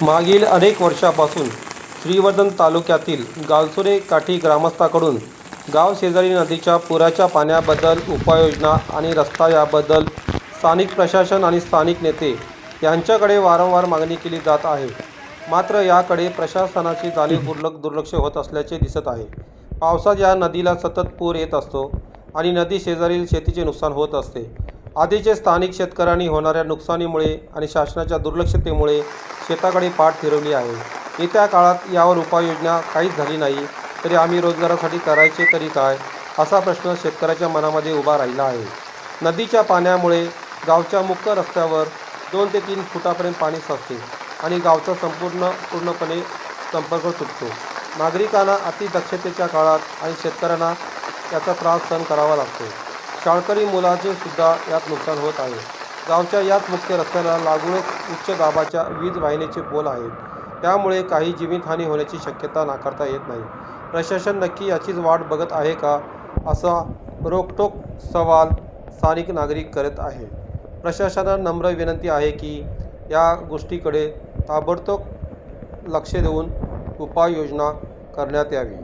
मागील अनेक वर्षापासून श्रीवर्धन तालुक्यातील गालसुरे काठी ग्रामस्थाकडून गाव शेजारी नदीच्या पुराच्या पाण्याबद्दल उपाययोजना आणि रस्ता याबद्दल स्थानिक प्रशासन आणि स्थानिक नेते यांच्याकडे वारंवार मागणी केली जात आहे. मात्र याकडे प्रशासनाची जाणीव दुर्लक्ष दुर्लक्ष होत असल्याचे दिसत आहे. पावसात या नदीला सतत पूर येत असतो आणि नदी शेजारील शेतीचे नुकसान होत असते. आधीचे स्थानिक शेतकऱ्यांनी होणाऱ्या नुकसानीमुळे आणि शासनाच्या दुर्लक्षतेमुळे शेताकडे पाठ फिरवली आहे. येत्या काळात यावर उपाययोजना काहीच झाली नाही तरी आम्ही रोजगारासाठी करायचे तरी काय असा प्रश्न शेतकऱ्याच्या मनामध्ये उभा राहिला आहे. नदीच्या पाण्यामुळे गावच्या मुख्य रस्त्यावर दोन ते तीन फुटापर्यंत पाणी साचते आणि गावचा संपूर्ण पूर्णपणे संपर्क तुटतो. नागरिकांना अतिदक्षतेच्या काळात आणि शेतकऱ्यांना याचा त्रास सहन करावा लागतो. शाळकरी मुलाचे सुद्धा यात नुकसान होत आहे. गावच्या याच मुख्य रस्त्याला लागूनच उच्च दाबाच्या वीज वाहिनीचे पोल आहेत. त्यामुळे काही जीवितहानी होण्याची शक्यता नाकारता येत नाही. प्रशासन नक्की याचीच वाट बघत आहे का असा रोकटोक सवाल स्थानिक नागरिक करत आहे. प्रशासनाला नम्र विनंती आहे की या गोष्टीकडे ताबडतोब लक्ष देऊन उपाययोजना करण्यात यावी.